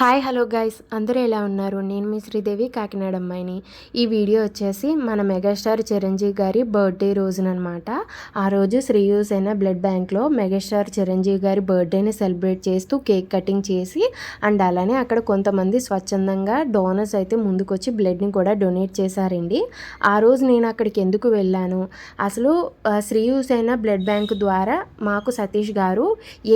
Hi hello guys. అందరూ ఎలా ఉన్నారు? నేను మీ శ్రీదేవి కాకినాడ అమ్మాయిని ఈ వీడియో వచ్చేసి మన మెగాస్టార్ చిరంజీవి గారి బర్త్డే రోజునమాట ఆ రోజు శ్రీయూసైన బ్లడ్ బ్యాంక్లో మెగాస్టార్ చిరంజీవి గారి బర్త్డేని సెలబ్రేట్ చేస్తూ కేక్ కటింగ్ చేసి అండ్ అలానే అక్కడ కొంతమంది స్వచ్ఛందంగా డోనర్స్ అయితే ముందుకొచ్చి బ్లడ్ని కూడా డొనేట్ చేశారండి. ఆ రోజు నేను అక్కడికి ఎందుకు వెళ్ళాను? అసలు శ్రీయూసైన బ్లడ్ బ్యాంక్ ద్వారా మాకు సతీష్ గారు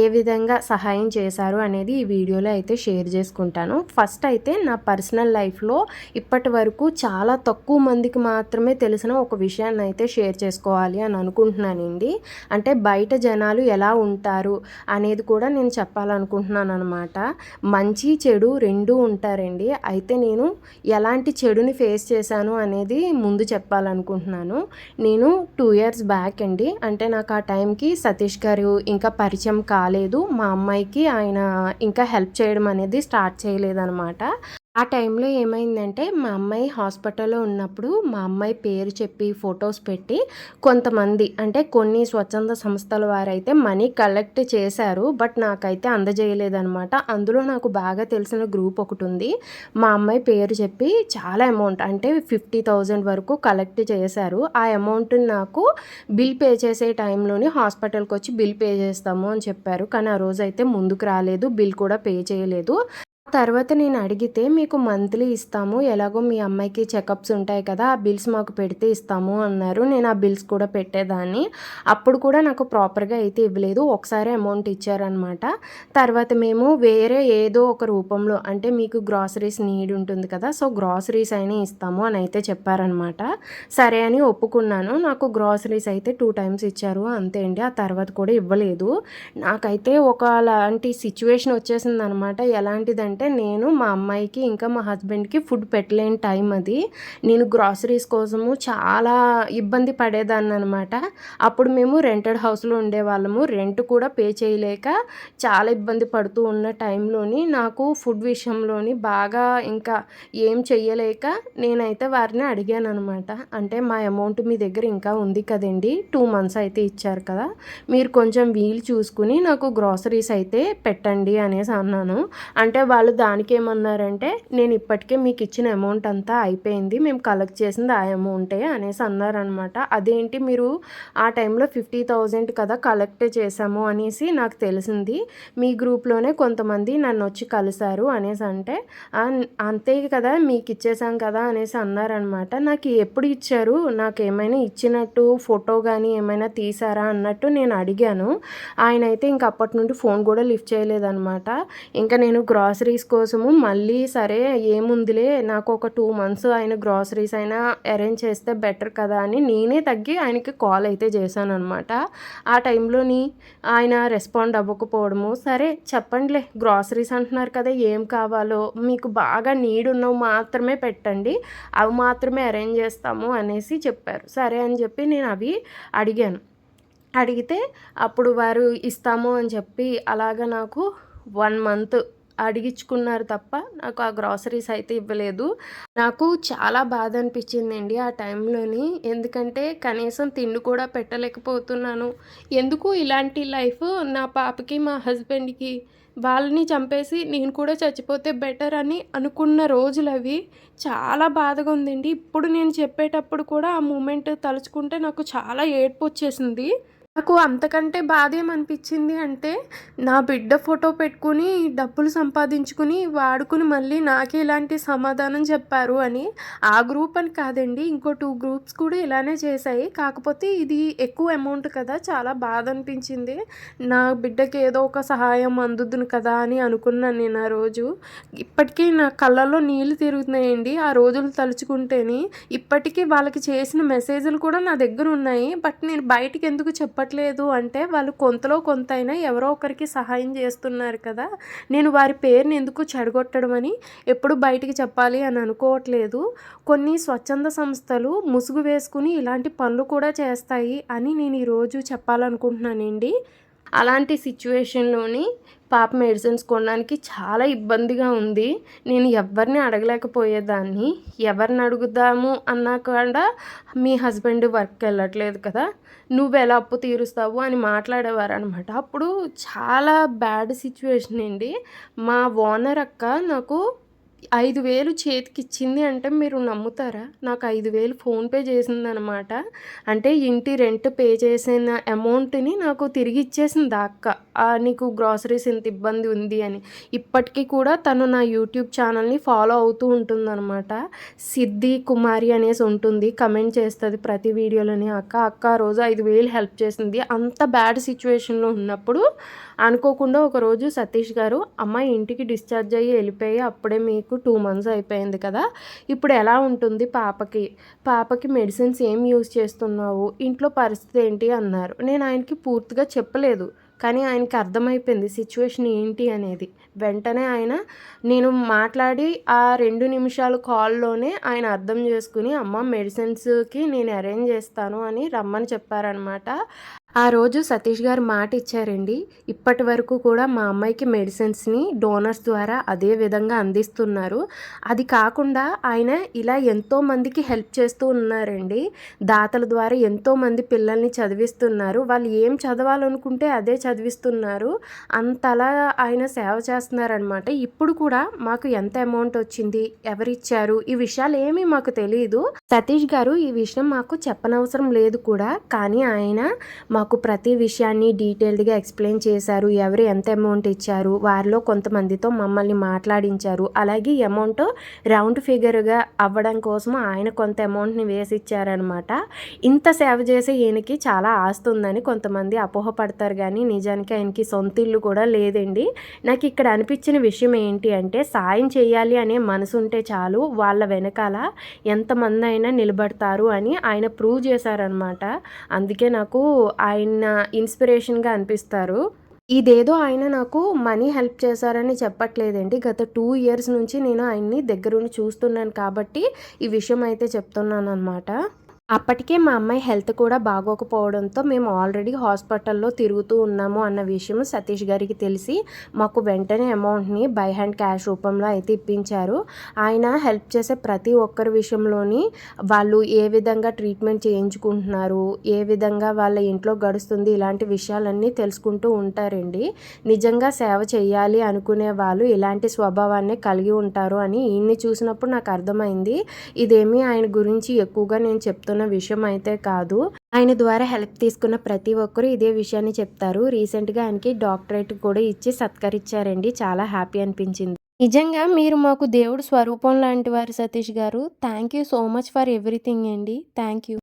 ఏ విధంగా సహాయం చేశారు అనేది ఈ వీడియోలో అయితే షేర్ చేస్తాను చేసుకుంటాను ఫస్ట్ అయితే నా పర్సనల్ లైఫ్లో ఇప్పటి వరకు చాలా తక్కువ మందికి మాత్రమే తెలిసిన ఒక విషయాన్ని అయితే షేర్ చేసుకోవాలి అని అనుకుంటున్నానండి. అంటే బయట జనాలు ఎలా ఉంటారు అనేది కూడా నేను చెప్పాలనుకుంటున్నాను అనమాట మంచి చెడు రెండూ ఉంటారండి. అయితే నేను ఎలాంటి చెడుని ఫేస్ చేశాను అనేది ముందు చెప్పాలనుకుంటున్నాను. నేను టూ ఇయర్స్ బ్యాక్ అండి. అంటే నాకు ఆ టైంకి సతీష్ గారు ఇంకా పరిచయం కాలేదు. మా అమ్మాయికి ఆయన ఇంకా హెల్ప్ చేయడం అనేది స్టార్ట్ స్టార్ట్ చేయలేదన్నమాట. ఆ టైంలో ఏమైందంటే మా అమ్మాయి హాస్పిటల్లో ఉన్నప్పుడు మా అమ్మాయి పేరు చెప్పి ఫొటోస్ పెట్టి కొంతమంది అంటే కొన్ని స్వచ్ఛంద సంస్థల వారైతే మనీ కలెక్ట్ చేశారు బట్ నాకైతే అందజేయలేదనమాట అందులో నాకు బాగా తెలిసిన గ్రూప్ ఒకటి ఉంది. మా అమ్మాయి పేరు చెప్పి చాలా అమౌంట్ అంటే ఫిఫ్టీ థౌజండ్ వరకు కలెక్ట్ చేశారు. ఆ అమౌంట్ని నాకు బిల్ పే చేసే టైంలోనే హాస్పిటల్కి వచ్చి బిల్ పే చేస్తాము అని చెప్పారు. కానీ ఆ రోజు అయితే ముందుకు రాలేదు బిల్ కూడా పే చేయలేదు. తర్వాత నేను అడిగితే మీకు మంత్లీ ఇస్తాము. ఎలాగో మీ అమ్మాయికి చెకప్స్ ఉంటాయి కదా ఆ బిల్స్ మాకు పెడితే ఇస్తాము అన్నారు. నేను ఆ బిల్స్ కూడా పెట్టేదాన్ని. అప్పుడు కూడా నాకు ప్రాపర్గా అయితే ఇవ్వలేదు. ఒకసారి అమౌంట్ ఇచ్చారనమాట తర్వాత మేము వేరే ఏదో ఒక రూపంలో అంటే మీకు గ్రాసరీస్ నీడ్ ఉంటుంది కదా సో గ్రాసరీస్ అయినా ఇస్తాము అని అయితే చెప్పారనమాట సరే అని ఒప్పుకున్నాను. నాకు గ్రాసరీస్ అయితే టూ టైమ్స్ ఇచ్చారు. అంతే అండి. ఆ తర్వాత కూడా ఇవ్వలేదు. నాకైతే ఒకలాంటి సిచ్యువేషన్ వచ్చేసింది అనమాట ఎలాంటిదంటే అంటే నేను మా అమ్మాయికి ఇంకా మా హస్బెండ్కి ఫుడ్ పెట్టలేని టైం అది. నేను గ్రాసరీస్ కోసము చాలా ఇబ్బంది పడేదాన్ని అనమాట అప్పుడు మేము రెంటెడ్ హౌస్లో ఉండేవాళ్ళము. రెంట్ కూడా పే చేయలేక చాలా ఇబ్బంది పడుతూ ఉన్న టైంలోని నాకు ఫుడ్ విషయంలోని బాగా ఇంకా ఏం చెయ్యలేక నేనైతే వారిని అడిగాను అనమాట అంటే మా అమౌంట్ మీ దగ్గర ఇంకా ఉంది కదండి టూ మంత్స్ అయితే ఇచ్చారు కదా మీరు కొంచెం వీలు చూసుకుని నాకు గ్రాసరీస్ అయితే పెట్టండి అనేసి అన్నాను. అంటే వాళ్ళు వాళ్ళు దానికి ఏమన్నారంటే నేను ఇప్పటికే మీకు ఇచ్చిన అమౌంట్ అంతా అయిపోయింది. మేము కలెక్ట్ చేసింది ఆ అమౌంటే అనేసి అన్నారనమాట అదేంటి మీరు ఆ టైంలో ఫిఫ్టీ థౌజండ్ కదా కలెక్ట్ చేసాము అనేసి నాకు తెలిసింది. మీ గ్రూప్లోనే కొంతమంది నన్ను వచ్చి కలిశారు అనేసి అంటే అంతే కదా మీకు ఇచ్చేసాం కదా అనేసి అన్నారనమాట నాకు ఎప్పుడు ఇచ్చారు? నాకు ఏమైనా ఇచ్చినట్టు ఫోటో కానీ ఏమైనా తీసారా అన్నట్టు నేను అడిగాను. ఆయన అయితే ఇంక అప్పటి నుండి ఫోన్ కూడా లిఫ్ట్ చేయలేదనమాట ఇంకా నేను గ్రాసరీస్ గ్రాసరీస్ కోసము మళ్ళీ సరే ఏముందిలే నాకు ఒక టూ మంత్స్ ఆయన గ్రాసరీస్ అయినా అరేంజ్ చేస్తే బెటర్ కదా అని నేనే తగ్గి ఆయనకి కాల్ అయితే చేశాను అనమాట ఆ టైంలోని ఆయన రెస్పాండ్ అవ్వకపోవడము సరే చెప్పండిలే గ్రాసరీస్ అంటున్నారు కదా ఏం కావాలో మీకు బాగా నీడ్ ఉన్నవి మాత్రమే పెట్టండి అవి మాత్రమే అరేంజ్ చేస్తాము అనేసి చెప్పారు. సరే అని చెప్పి నేను అవి అడిగాను. అడిగితే అప్పుడు వారు ఇస్తాము అని చెప్పి అలాగ నాకు వన్ మంత్ అడిగించుకున్నారు తప్ప నాకు ఆ గ్రాసరీస్ అయితే ఇవ్వలేదు. నాకు చాలా బాధ అనిపించిందండి ఆ టైంలోని. ఎందుకంటే కనీసం తిండి కూడా పెట్టలేకపోతున్నాను. ఎందుకు ఇలాంటి లైఫ్ నా పాపకి మా హస్బెండ్కి? వాళ్ళని చంపేసి నేను కూడా చచ్చిపోతే బెటర్ అని అనుకున్న రోజులు అవి. చాలా బాధగా ఉందండి ఇప్పుడు నేను చెప్పేటప్పుడు కూడా ఆ మూమెంట్ తలుచుకుంటే నాకు చాలా ఏడ్పు వచ్చేసింది నాకు అంతకంటే బాధ ఏమనిపించింది అంటే నా బిడ్డ ఫోటో పెట్టుకుని డబ్బులు సంపాదించుకుని వాడుకుని మళ్ళీ నాకే ఇలాంటి సమాధానం చెప్పారు అని ఆ గ్రూప్ అని కాదండి ఇంకో టూ గ్రూప్స్ కూడా ఇలానే చేశాయి. కాకపోతే ఇది ఎక్కువ అమౌంట్ కదా చాలా బాధ అనిపించింది నా బిడ్డకి ఏదో ఒక సహాయం అందుద్దును కదా అని అనుకున్నాను నేను ఆ రోజు. ఇప్పటికీ నా కళ్ళల్లో నీళ్ళు తిరుగుతున్నాయండి. ఆ రోజులు తలుచుకుంటేనే ఇప్పటికీ వాళ్ళకి చేసిన మెసేజ్లు కూడా నా దగ్గర ఉన్నాయి. బట్ నేను బయటికి ఎందుకు చెప్పాను చెప్పట్లేదు అంటే వాళ్ళు కొంతలో కొంత అయినా ఎవరో ఒకరికి సహాయం చేస్తున్నారు కదా. నేను వారి పేరుని ఎందుకు చెడగొట్టడం అని ఎప్పుడు బయటికి చెప్పాలి అని అనుకోవట్లేదు. కొన్ని స్వచ్ఛంద సంస్థలు ముసుగు వేసుకుని ఇలాంటి పనులు కూడా చేస్తాయి అని నేను ఈరోజు చెప్పాలనుకుంటున్నానండి. అలాంటి సిచ్యువేషన్లోని పాప మెడిసిన్స్ కొనడానికి చాలా ఇబ్బందిగా ఉంది. నేను ఎవరిని అడగలేకపోయేదాన్ని. ఎవరిని అడుగుదాము అన్నా కూడా మీ హస్బెండ్ వర్క్ వెళ్ళట్లేదు కదా. నువ్వు ఎలా అప్పు తీరుస్తావు అని మాట్లాడేవారు అనమాట అప్పుడు చాలా బ్యాడ్ సిచ్యువేషన్ అండి. మా ఓనర్ అక్క నాకు ఐదు వేలు చేతికి ఇచ్చింది అంటే మీరు నమ్ముతారా? నాకు ఐదు వేలు ఫోన్పే చేసిందనమాట. అంటే ఇంటి రెంట్ పే చేసిన అమౌంట్ని నాకు తిరిగి ఇచ్చేసింది అక్క. "ఆ, నీకు గ్రాసరీస్ ఇంత ఇబ్బంది ఉంది అని. ఇప్పటికీ కూడా తను నా యూట్యూబ్ ఛానల్ని ఫాలో అవుతూ ఉంటుందన్నమాట సిద్ధి కుమారి అనేసి ఉంటుంది. కమెంట్ చేస్తుంది ప్రతి వీడియోలోని అక్క అక్క ఆ రోజు ఐదు వేలు హెల్ప్ చేసింది. అంత బ్యాడ్ సిచ్యువేషన్లో ఉన్నప్పుడు అనుకోకుండా ఒకరోజు సతీష్ గారు అమ్మాయి ఇంటికి డిశ్చార్జ్ అయ్యి వెళ్ళిపోయి అప్పుడే మీకు టూ మంత్స్ అయిపోయింది కదా. ఇప్పుడు ఎలా ఉంటుంది పాపకి? పాపకి మెడిసిన్స్ ఏం యూజ్ చేస్తున్నావు? ఇంట్లో పరిస్థితి ఏంటి అన్నారు. నేను ఆయనకి పూర్తిగా చెప్పలేదు. కానీ ఆయనకి అర్థమైపోయింది సిచ్యువేషన్ ఏంటి అనేది. వెంటనే ఆయన నేను మాట్లాడి ఆ రెండు నిమిషాల కాల్లోనే ఆయన అర్థం చేసుకుని అమ్మ మెడిసిన్స్కి నేను అరేంజ్ చేస్తాను అని రమ్మని చెప్పారనమాట ఆ రోజు సతీష్ గారు మాట ఇచ్చారండి ఇప్పటి వరకు కూడా మా అమ్మాయికి మెడిసిన్స్ని డోనర్స్ ద్వారా అదే విధంగా అందిస్తున్నారు. అది కాకుండా ఆయన ఇలా ఎంతో మందికి హెల్ప్ చేస్తూ ఉన్నారండి. దాతల ద్వారా ఎంతో మంది పిల్లల్ని చదివిస్తున్నారు. వాళ్ళు ఏం చదవాలనుకుంటే అదే చదివిస్తున్నారు. అంతలా ఆయన సేవ చేస్తున్నారనమాట ఇప్పుడు కూడా మాకు ఎంత అమౌంట్ వచ్చింది ఎవరిచ్చారు ఈ విషయాలు ఏమీ మాకు తెలియదు సతీష్ గారు ఈ విషయం మాకు చెప్పనవసరం లేదు కూడా. కానీ ఆయన మా మాకు ప్రతి విషయాన్ని డీటెయిల్డ్గా ఎక్స్ప్లెయిన్ చేశారు. ఎవరు ఎంత అమౌంట్ ఇచ్చారు? వారిలో కొంతమందితో మమ్మల్ని మాట్లాడించారు. అలాగే అమౌంట్ రౌండ్ ఫిగర్గా అవ్వడం కోసం ఆయన కొంత అమౌంట్ని వేసి ఇచ్చారనమాట ఇంత సేవ చేసే ఈయనకి చాలా ఆస్తి ఉందని కొంతమంది అపోహపడతారు కానీ నిజానికి ఆయనకి సొంత ఇల్లు కూడా లేదండి. నాకు ఇక్కడ అనిపించిన విషయం ఏంటి అంటే సాయం చేయాలి అనే మనసు ఉంటే చాలు వాళ్ళ వెనకాల ఎంతమంది అయినా నిలబడతారు అని ఆయన ప్రూవ్ చేశారనమాట అందుకే నాకు ఆయన ఇన్స్పిరేషన్గా అనిపిస్తారు. ఇదేదో ఆయన నాకు మనీ హెల్ప్ చేశారని చెప్పట్లేదండి. గత టూ ఇయర్స్ నుంచి నేను ఆయన్ని దగ్గరుండి చూస్తున్నాను కాబట్టి ఈ విషయం అయితే చెప్తున్నాను అనమాట అప్పటికే మా అమ్మాయి హెల్త్ కూడా బాగోకపోవడంతో మేము ఆల్రెడీ హాస్పిటల్లో తిరుగుతూ ఉన్నాము అన్న విషయం సతీష్ గారికి తెలిసి మాకు వెంటనే అమౌంట్ని బై హ్యాండ్ క్యాష్ రూపంలో అయితే ఇప్పించారు. ఆయన హెల్ప్ చేసే ప్రతి ఒక్కరి విషయంలోని వాళ్ళు ఏ విధంగా ట్రీట్మెంట్ చేయించుకుంటున్నారు ఏ విధంగా వాళ్ళ ఇంట్లో గడుస్తుంది ఇలాంటి విషయాలన్నీ తెలుసుకుంటూ ఉంటారండి. నిజంగా సేవ చేయాలి అనుకునే వాళ్ళు ఇలాంటి స్వభావాన్ని కలిగి ఉంటారు అని ఈయన్ని చూసినప్పుడు నాకు అర్థమైంది. ఇదేమీ ఆయన గురించి ఎక్కువగా నేను చెప్తున్న విషయం అయితే కాదు. ఆయన ద్వారా హెల్ప్ తీసుకున్న ప్రతి ఒక్కరూ ఇదే విషయాన్ని చెప్తారు. రీసెంట్గా ఆయనకి డాక్టరేట్ కూడా ఇచ్చి సత్కరించారండి. చాలా హ్యాపీ అనిపించింది. నిజంగా మీరు మాకు దేవుడు స్వరూపం లాంటి వారు సతీష్ గారు. Thank you so much for everything అండి. Thank you